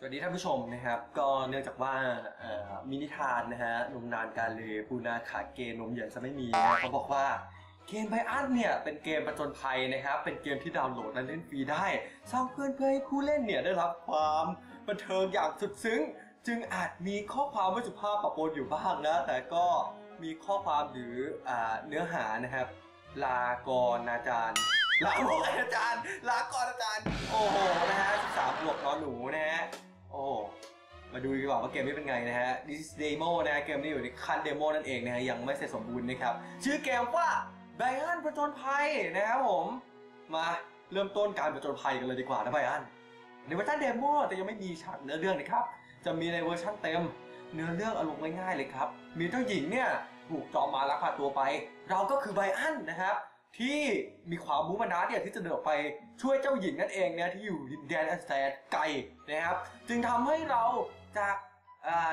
สวัสดีท่านผู้ชมนะครับ ก็เนื่องจากว่ามินิทานนะฮะนมนานการเลยปูนาขาเกณฑ์นมเหยินจะไม่มีนะเขาบอกว่าเกมไบอันเนี่ยเป็นเกมประจนภัยนะครับ เป็นเกมที่ดาวน์โหลดและเล่นฟรีได้ สร้างเพื่อนเพื่อให้ผู้เล่นเนี่ยได้รับความบันเทิงอย่างสุดซึ้ง จึงอาจมีข้อความไม่สุภาพปะปนอยู่บ้างนะ แต่ก็มีข้อความหรืออเนื้อหานะครับ ลากรอาจารย์ลาบอกอาจารย์ ลากร มาดูดีกว่าว่าเกมนี้เป็นไงนะฮะ This is demo นะฮะเกมนี้อยู่ในขั้นเดโมนั่นเองนะฮะยังไม่เสร็จสมบูรณ์นะครับ ชื่อเกมว่า b บอันประจนภัยนะครับผม มาเริ่มต้นการประจนภัยกันเลยดีกว่านะไบอันในเวอร์ชันเดโมแต่ยังไม่มีฉากเนื้อเรื่องนะครับ จะมีในเวอร์ชันเต็ม เนื้อเรื่องอารมณ์ง่ายๆเลยครับ มีเจ้าหญิงเนี่ยถูกจอมมารลักพาตัวไป เราก็คือไบอันนะครับที่มีความมุมานะเนี่ยที่จะเดินออกไปช่วยเจ้าหญิงนั่นเองเนี่ยที่อยู่ดินแดนอันแสนไกลนะครับ จึงทำให้เราจาก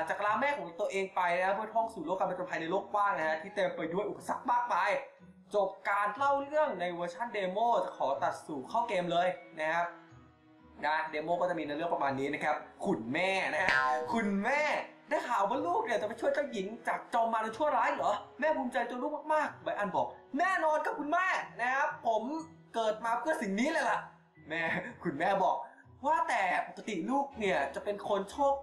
จากลาแม่ของตัวเองไปนะเพื่อท่องสู่โลกการป็นจนภัยในโลกกว้างนะฮะที่เต็มไปด้วยอุปสรรคมากมายจบการเล่าเรื่องในเวอร์ชันเดโมจะขอตัดสู่เข้าเกมเลยนะครับนะเดโมก็จะมีในเรื่องประมาณนี้นะครับขุนแม่นะฮะคุณแม่ได้ข่าวว่าลูกเนี่ยจะไปช่วยเจ้าหญิงจากจอมมารชั่วร้ายเหรอ แม่ภูมิใจตัวลูกมากๆไบอันบอก แน่นอนครับคุณแม่นะครับผมเกิดมาเพื่อสิ่งนี้เลยล่ะ แม่คุณแม่บอก ว่าแต่ปกติลูกเนี่ยจะเป็นคนโชค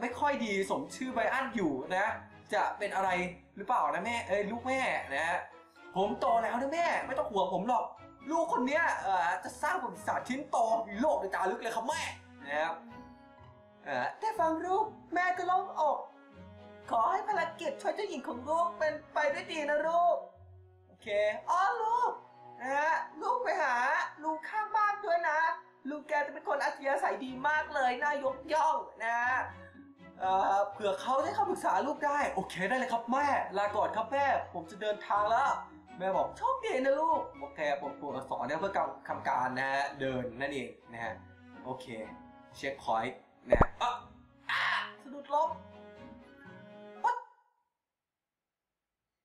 ไม่ค่อยดีสมชื่อไบอันอยู่นะ จะเป็นอะไรหรือเปล่านะแม่เอ้ยลูกแม่นะฮะผมโตแล้วนะแม่ ไม่ต้องห่วงผมหรอก ลูกคนเนี้ยเอ่อจะสร้างประวัติศาสตร์ชิ้นโตในโลกในจารึกเลยครับแม่นะครับเอ่อได้ฟังลูกแม่ก็โล่งอก ขอให้ภารกิจช่วยเจ้าหญิงของลูกเป็นไปด้วยดีนะลูก โอเคอ๋อลูกนะฮะลูกไปหาลุงข้างบ้านด้วยนะ ลุงแกจะเป็นคนอัธยาศัยดีมากเลยน่ายกย่องนะฮะเอ่อเผื่อเขาได้คำปรึกษาลูกได้ โอเคได้เลยครับแม่ ลาก่อนครับแม่ ผมจะเดินทางแล้ว แม่บอกโชคดีนะลูก โอเคผมตัวอักษรเนี่ยเพื่อคำการนะฮะเดินนั่นเองนะฮะโอเค เช็คพอยต์นะอะอะสะดุดล้ม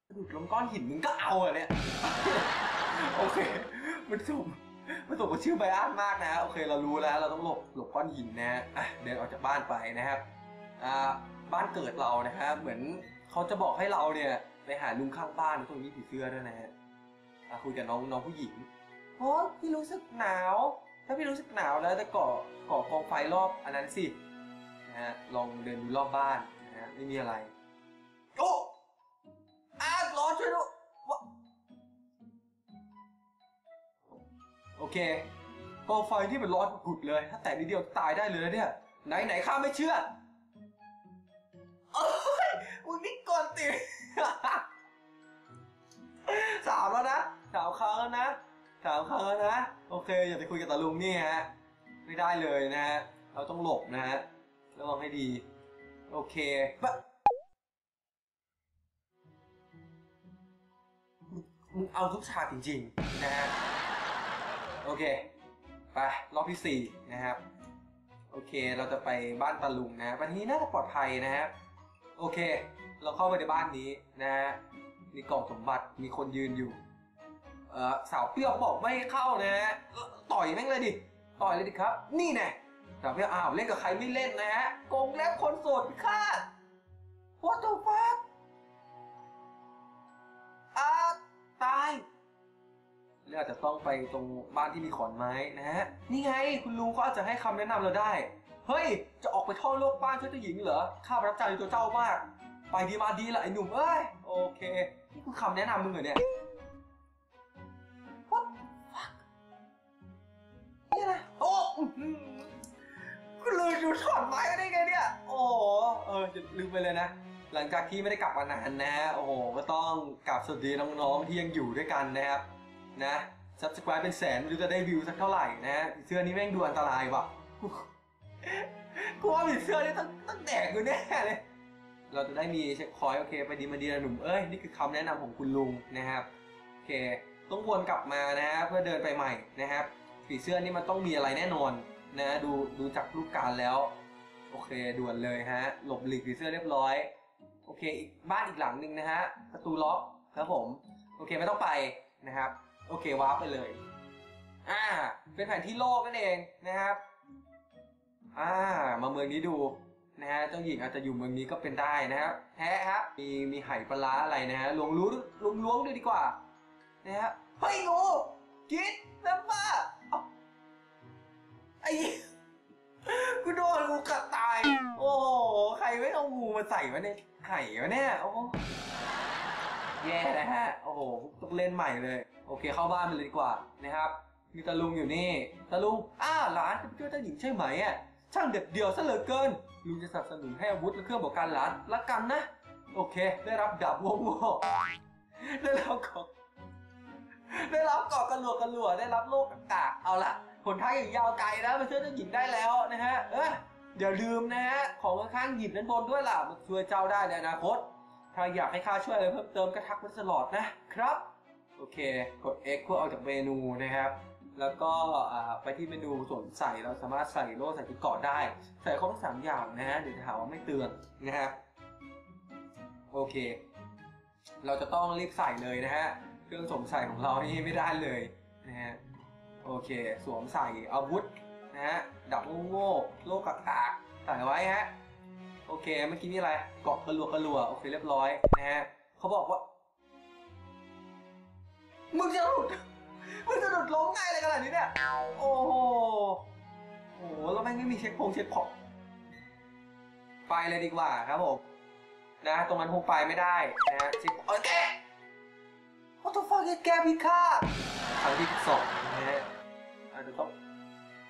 สะดุดล้มก้อนหินมึงก็เอาอะเนี่ยโอเคมันถูก มันถูกกับชื่อไบอันมากนะโอเคเรารู้แล้ว เราต้องหลบหลบก้อนหินนะอะเดินออกจากบ้านไปนะครับอ่าบ้านเกิดเรานะฮะเหมือนเขาจะบอกให้เราเนี่ย ไปหาลุงข้างบ้านตรงนี้ผีเสื้อด้วยนะฮะอะคุยกับน้องน้องผู้หญิงโอ้พี่รู้สึกหนาว ถ้าพี่รู้สึกหนาวแล้วจะก่อก่อกองไฟรอบอันนั้นสินะฮะลองเดินดูรอบบ้านนะฮะไม่มีอะไร โอเคกองไฟที่มันร้อนกุดเลย ถ้าแตะนิดเดียวตายได้เลยนะเนี่ย ไหนไหนข้าไม่เชื่อเอ้ยมึงนี่ก่อนติสามแล้วนะสามครั้งแล้วนะสามครั้งแล้วนะ โอเค อย่าไปคุยกับตาลุงนี่ฮะ ไม่ได้เลยนะฮะ เราต้องหลบนะฮะ ระวังให้ดี โอเคบะมึงเอาทุกฉากจริง ๆ นะฮะ โอเค ไปรอบที่สี่นะครับ โอเค เราจะไปบ้านตาลุงนะวันนี้น่าจะปลอดภัยนะฮะโอเค เราเข้าไปในบ้านนี้นะฮะ มีกล่องสมบัติ มีคนยืนอยู่ เออสาวเปรี้ยวบอกไม่ให้เข้านะฮะ ต่อยแม่งเลยดิ ต่อยเลยดิครับ นี่แน่สาวเปรี้ยวอ้าวเล่นกับใครไม่เล่นนะฮะ โกงแล้วคนโสดพิฆาต What the fuck รืออาจจะต้องไปตรงบ้านที่มีขอนไม้นะฮะ นี่ไงคุณลุงก็อาจจะให้คำแนะนำเราได้ เฮ้ย จะออกไปท่องโลกบ้านช่วยเจ้าหญิงเหรอ ข้าประทับใจในตัวเจ้ามาก ไปดีมาดีละไอ้หนุ่มเอ้ย โอเค นี่คือคำแนะนำมึงเหรอเนี่ย What fuck นี่ยนะโอ้อื้อหือคุณลืมดูถอนไม้ได้ไงเนี่ย โอ้เอออย่าลืมไปเลยนะหลังจากที่ไม่ได้กลับมานานนะฮะ โอ้โห ก็ต้องกลับสวัสดีน้องๆที่ยังอยู่ด้วยกันนะครับ นะ subscribe เป็นแสนไม่รู้จะได้วิวสักเท่าไหร่นะฮะผีเสื้อนี้แม่งดูอันตรายว่ะกูว่าผีเสื้อนี่ต้องต้องแดกกูแน่เลยเราจะได้มีเช็คพอยต์โอเคไปดีมาดีนะหนุ่มเอ้ยนี่คือคำแนะนำของคุณลุงนะครับโอเค ต้องวนกลับมานะฮะเพื่อเดินไปใหม่นะครับผีเสื้อนี่มันต้องมีอะไรแน่นอนนะดูดูจากรูปการแล้วโอเคด่วนเลยฮะหลบหลีกผีเสื้อเรียบร้อยโอเคอีกบ้านอีกหลังหนึ่งนะฮะประตูล็อกครับผม โอเคไม่ต้องไปนะครับ โอเควาร์ปไปเลย อ่า เป็นแผนที่โลกนั่นเองนะครับ อ่า มาเมืองนี้ดูนะฮะเจ้าหญิงอาจจะอยู่เมืองนี้ก็เป็นได้นะฮะแฮะฮะมีมีไหปลาร้าอะไรนะฮะลวงรู้ลวงล้วงดูดีกว่านะฮะเฮ้ยงูกิดน้ำป้าเอ้าไอ้กูโดนงูกัดตาย โอ้โหใครไม่เอางูมาใส่ไว้ในไข่วะเนี่ยโอ้โหแย่นะฮะ โอ้โหต้องเล่นใหม่เลย โอเค เข้าบ้านไปเลยดีกว่านะครับ มีตาลุงอยู่นี่ตาลุงอ้าหลานเป็นเจ้าเจ้าหญิงใช่ไหมอะช่างเด็ดเดี่ยวซะเหลือเกิน ลุงจะสนับสนุนให้อาวุธและเครื่องบอกการหลานละกันนะ โอเค ได้รับดาบโง่ๆได้รับกอกได้รับกอกกระหลวกกระหลวได้รับโลกกากเอาละผลท้ายอย่างยาวไกลนะมาช่วยเจ้าหญิงได้แล้วนะฮะเอออย่าลืมนะฮะของข้างหยิบนั้นบนด้วยล่ะมันช่วยเจ้าได้ในอนาคต ถ้าอยากให้ข้าช่วยอะไรเพิ่มเติมก็ทักมาตลอดนะครับ โอเค กด X เพื่อออกจากเมนูนะครับ แล้วก็ไปที่เมนูส่วนใส่เราสามารถใส่โล่ใส่ที่เกาะได้ ใส่ครบทั้งสามอย่างนะฮะเดี๋ยวจะหาว่าไม่เตือนนะครับ โอเค เราจะต้องรีบใส่เลยนะฮะ เครื่องสวมใส่ของเรานี่ไม่ได้เลยนะฮะ โอเค สวมใส่อาวุธนะฮะ ดับโง่โลกกากๆใส่ไว้ฮะ โอเค เมื่อกี้นี่อะไร เกาะกระลัวกระลัว โอเคเรียบร้อยนะฮะ เขาบอกว่า มึงจะหลุด มึงจะหลุดล้มง่ายอะไรขนาดนี้เนี่ย โอ้โห โอ้โหแล้วแม่งไม่มีเช็คพงเช็คพอไปเลยดีกว่าครับผม นะ ตรงนั้นคงไปไม่ได้นะฮะเช็คโอเค What the fuck แกพิฆาตครั้งที่สองนะฮะอาจจะต้อง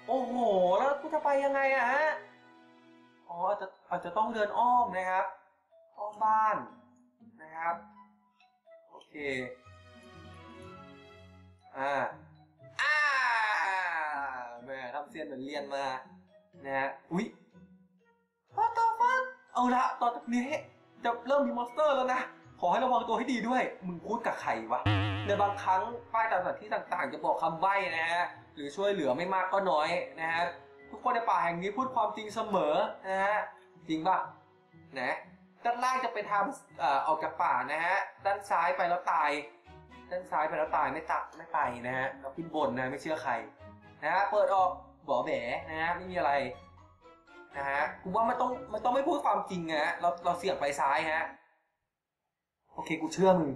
โอ้โห แล้วกูจะไปยังไงอะฮะ อ๋ออาจจะอาจจะต้องเดินอ้อมนะครับ อ้อมบ้านนะครับ โอเค อ่าอ่าแหม่ทำเสียนเหมือนเรียนมานะฮะอุ๊ย What the fuck เอาละตอนนี้จะเริ่มมีมอนสเตอร์แล้วนะ ขอให้ระวังตัวให้ดีด้วย มึงพูดกับใครวะ ในบางครั้งป้ายตามสถานที่ต่างๆ จะบอกคำใบ้นะฮะ หรือช่วยเหลือไม่มากก็น้อยนะฮะ ทุกคนในป่าแห่งนี้พูดความจริงเสมอนะฮะ จริงป่ะ นะ ด้านล่างจะเป็นทางเอ่อออกจากป่านะฮะ ด้านซ้ายไปแล้วตาย ด้านซ้ายไปแล้วตายไม่ตักไม่ไปนะฮะแล้วขึ้นบนนะไม่เชื่อใครนะฮะเปิดออกบ่อแหมนะฮะไม่มีอะไรนะฮะกูว่ามันต้องมันต้องไม่พูดความจริงนะฮะเราเราเสี่ยงไปซ้ายฮะโอเคกูเชื่อมึง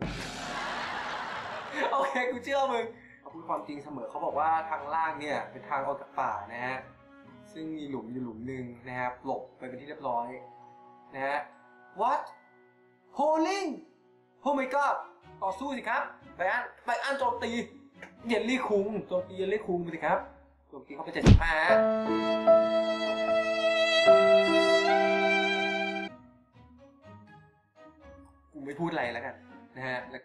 โอเคกูเชื่อมึงเขาพูดความจริงเสมอเขาบอกว่าทางล่างเนี่ยเป็นทางออกจากป่านะฮะซึ่งมีหลุมอยู่หลุมหนึ่งนะครับหลบไปเป็นที่เรียบร้อยนะฮะ what holding oh my god ต่อสู้สิครับ ไปอันไปอันโจมตีเยลลี่คุงโจมตีเยลลี่คุงไปสิครับโจมตีเข้าไปเจ็ดสิบห้ากูไม่พูดอะไรแล้วกันนะฮะแล้ว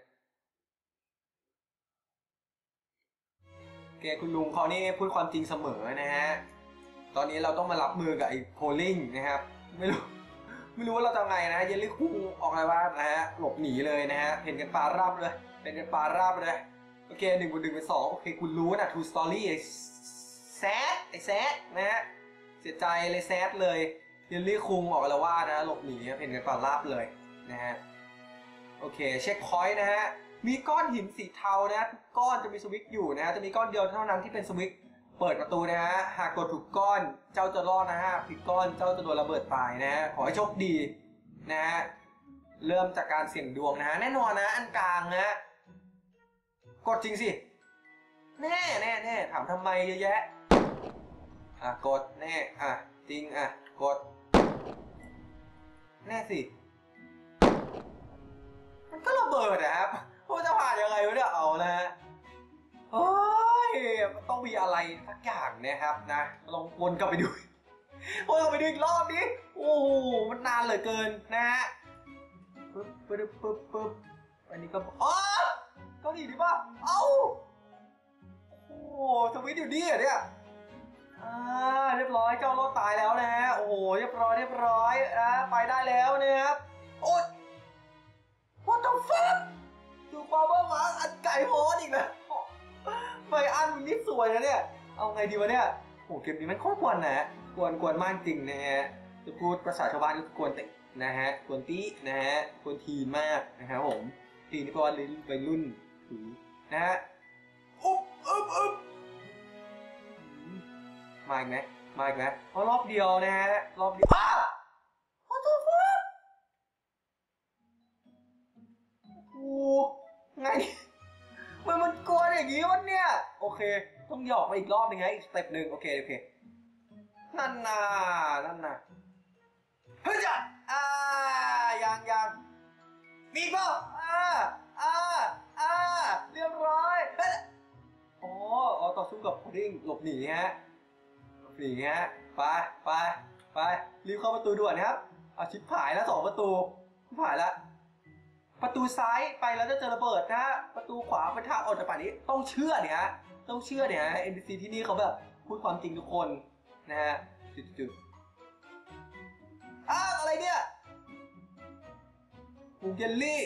แกคุณลุงเขานี่พูดความจริงเสมอนะฮะ ตอนนี้เราต้องมารับมือกับไอ้โพลิงนะครับ ไม่รู้ไม่รู้ว่าเราจะไงนะเยลลี่คุงออกอะไรบ้างนะฮะ หลบหนีเลยนะฮะ เห็นกันปลาราบเลย เป็นกันปลาราบเลยโอเคหนึ่งบนหนึ่งเป็นสองโอเคคุณรู้นะ True Story ไอ้แซดไอ้แซดนะฮะเสียใจเลยแซดเลยเยลลี่คุงออกอะไรว่านะหลบหนีเห็นกันปลาราบเลยนะฮะโอเคเช็คพอยต์นะฮะมีก้อนหินสีเทานะฮะก้อนจะมีสวิตช์อยู่นะฮะจะมีก้อนเดียวเท่านั้นที่เป็นสวิตช์เปิดประตูนะฮะหากกดถูกก้อนเจ้าจะรอดนะฮะผิดก้อนเจ้าจะโดนระเบิดตายนะฮะขอให้โชคดีนะฮะเริ่มจากการเสี่ยงดวงนะฮะแน่นอนนะอันกลางนะฮะ กดจริงสิ แน่แน่แน่ถามทำไมเยอะแยะ อะ กด แน่ อะ จริง อะ กด แน่สิ มันก็ระเบิดนะครับว่าจะผ่านยังไงวะเนี่ยเอานะโอ้ยมันต้องมีอะไรสักอย่างนะครับนะ ลองวนกลับไปดูวนกลับไปดูอีกรอบดิโอ้โห มันนานเหลือเกินนะฮะปึ๊บปึ๊บปึ๊บปึ๊บอันนี้ก็อ๋อ เกาหลีดิป่ะ เอ้า โอ้โหสวิตอยู่นี่เหรอเนี่ย อ่า เรียบร้อย เจ้ารอดตายแล้วนะฮะ โอ้โห เรียบร้อย เรียบร้อยนะไปได้แล้วนะครับ โอ๊ย What the fuck ดูความว่าหมาอันไก่โพสอีกแล้วไม่อันนี่สวยนะเนี่ย เอาไงดีวะเนี่ยโหเกมนี้มันโคตรกวนนะฮะ กวนกวนมากจริงนะฮะ จะพูดภาษาชาวบ้านก็คือกวนตะนะฮะ กวนตีนะฮะ กวนทีมากนะครับผม ทีนี่เพราะว่าวัยรุ่น ถือนะฮะอุ๊บอุ๊บอุ๊บมาอีกไหมมาอีกไหมอ๋อรอบเดียวนะฮะรอบเดียวอ้า What the fuck โอ้ไงมันมันกลัวอย่างงี้วะเนี่ยโอเค ต้องหยอกมาอีกรอบหนึงไงอีกสเต็ปหนึ่งโอเคโอเคนั่นน่ะนั่นน่ะเฮ้ยจ้ะอ่ายังยังมีเปล่าอ่าอ่า อ่าเรียบร้อยอ๋ออ๋อต่อสู้กับพุดดิ้งหลบหนีฮะหลบหนีฮะไปไปไปรีบเข้าประตูด่วนครับเอาชิปหายแล้วสองประตูชิปหายแล้วประตูซ้ายไปแล้วจะเจอระเบิดนะฮะประตูขวาเป็นทางออกจากป่านี้ต้องเชื่อเนี่ยฮะต้องเชื่อเนี่ยฮะ NPC ที่นี่เขาแบบพูดความจริงทุกคนนะฮะจุดๆอ้าวอะไรเนี่ยหมูเยลลี่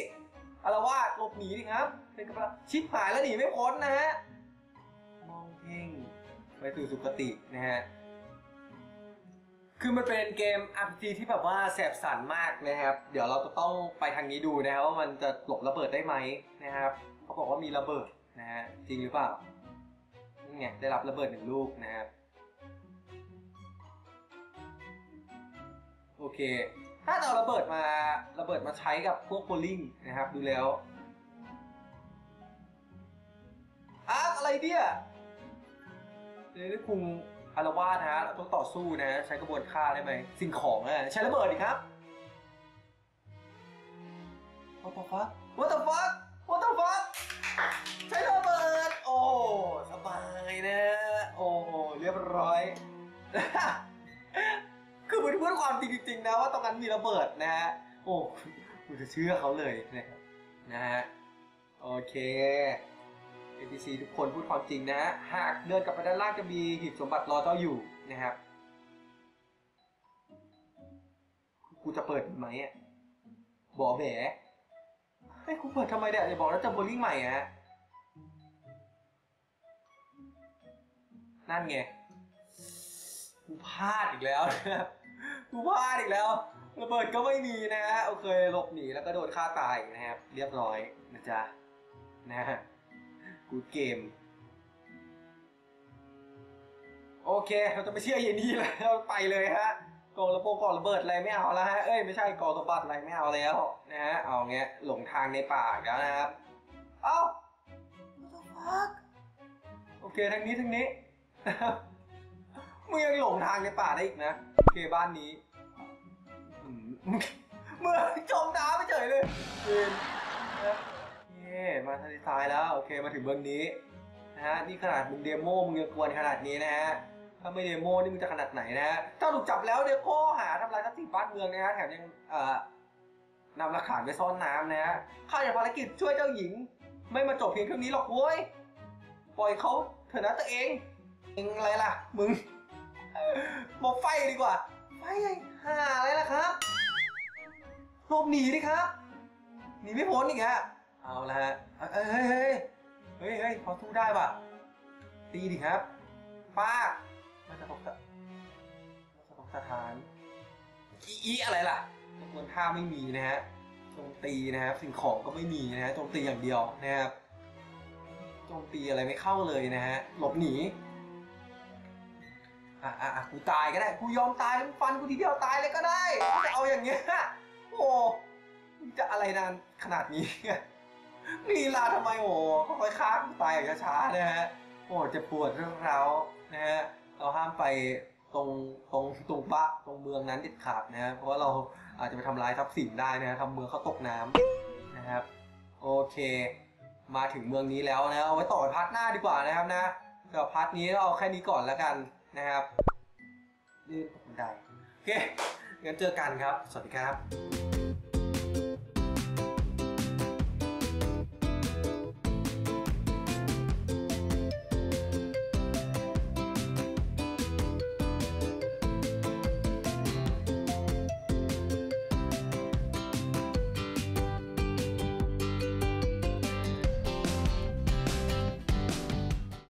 อารวาสหลบหนีดิครับ เป็นกำลังชิปหายแล้วหนีไม่พ้นนะฮะ มองเพ่งไปสู่สุคตินะฮะ คือมันเป็นเกม RPG ที่แบบว่าแสบสันมากนะครับ เดี๋ยวเราจะต้องไปทางนี้ดูนะครับว่ามันจะหลบระเบิดได้ไหมนะครับ เขาบอกว่ามีระเบิดนะฮะ จริงหรือเปล่านี่ไงได้รับระเบิดหนึ่งลูกนะครับ โอเค ถ้าเอาระเบิดมาระเบิดมาใช้กับพวกโคลิงนะครับดูแล้วอาอะไรเนี่ยเดี๋ยวนี้คุงอารวาสนะฮะเราต้องต่อสู้นะฮะใช้กระบวนฆ่าได้ไหมสิ่งของอะใช้ระเบิดดิครับ What the fuck What the fuck What the fuck ใช้ระเบิด โอ้ สบายนะ โอ้ เรียบร้อย คือมันพูดความจริงจริงๆนะว่าตรงนั้นมีระเบิดนะฮะ โอ้กูจะเชื่อเขาเลยนะครับนะฮะ โอเค NPC ทุกคนพูดความจริงนะฮะ หากเดินกลับไปด้านล่างจะมีหีบสมบัติรอเจ้าอยู่นะครับ กูจะเปิดไหมอะบอกแหมให้กูเปิดทำไมเนี่ยเดี๋ยวบอกแล้วจะโบลิ่งใหม่ฮะ นั่นไง กูพลาดอีกแล้วนะครับ กูพลาดอีกแล้วระเบิดก็ไม่มีนะฮะโอเคหลบหนีแล้วก็โดนฆ่าตายนะครับเรียบร้อยนะจ๊ะนะฮะกูเกม โอเค เราจะไม่เชื่อเยนนี่แล้วไปเลยฮะกองระโปงกองระเบิดอะไรไม่เอาแล้วฮะเอ้ยไม่ใช่กองสมบัติอะไรไม่เอาแล้วนะฮะเอาเงี้ยหลงทางในป่าอีกแล้วนะครับเอ้า What the fuck โอเคทางนี้ทางนี้มึงยังหลงทางในป่าได้อีกนะโอเคบ้านนี้อืม เมื่อจมน้ำไปเฉยเลยเวนนะเย่มาทางที่ซ้ายแล้วโอเคมาถึงเบื้องนี้นะฮะนี่ขนาดมึงเดโมมึงยังกวนขนาดนี้นะฮะถ้าไม่เดโมนี่มึงจะขนาดไหนนะฮะถ้าถูกจับแล้วเนี่ยข้อหาทำลายทรัพย์สินบ้านเมืองนะฮะแถมยังเอ่อนำหลักฐานไปซ่อนน้ำนะฮะข้าอยากภารกิจช่วยเจ้าหญิง ไม่มาจบเพียงเท่านี้หรอกเว้ยปล่อยเขาเถอะนะตัวเอง เองอะไรล่ะ มึงบอกไฟดีกว่าไฟหาอะไรล่ะครับ หลบหนีดิครับ หนีไม่พ้นอีกอะเอาละฮะเฮ้ยเฮ้ยเฮ้ยเฮ้ยเฮ้ยพอสู้ได้ป่ะ ตีดิครับ ป้ามันจะตกสะมันจะตกสถานอีอะไรล่ะจำนวนท่าไม่มีนะฮะโจมตีนะครับ สิ่งของก็ไม่มีนะฮะโจมตีอย่างเดียวนะครับโจมตีอะไรไม่เข้าเลยนะฮะ หลบหนี อะอะอะกูตายก็ได้ กูยอมตายแล้วฟันกูทีเดียวตายเลยก็ได้จะเอาอย่างเงี้ย โอ้จะอะไรนานขนาดนี้ลีลาทำไมโอ้ค่อยๆฆ่ากูตายอย่างช้าๆนะฮะโอ้จะปวดเรื่องราวนะฮะเราห้ามไปตรงตรงตรงบ้าตรงเมืองนั้นเด็ดขาดนะฮะเพราะว่าเราอาจจะไปทำลายทรัพย์สินได้นะฮะทำเมืองเขาตกน้ำนะครับ โอเค มาถึงเมืองนี้แล้วนะเอาไว้ต่อพาร์ทหน้าดีกว่านะครับนะสำหรับพาร์ทนี้เราเอาแค่นี้ก่อนแล้วกันนะครับลื่นตกบันไดโอเคงั้นเจอกันครับ สวัสดีครับ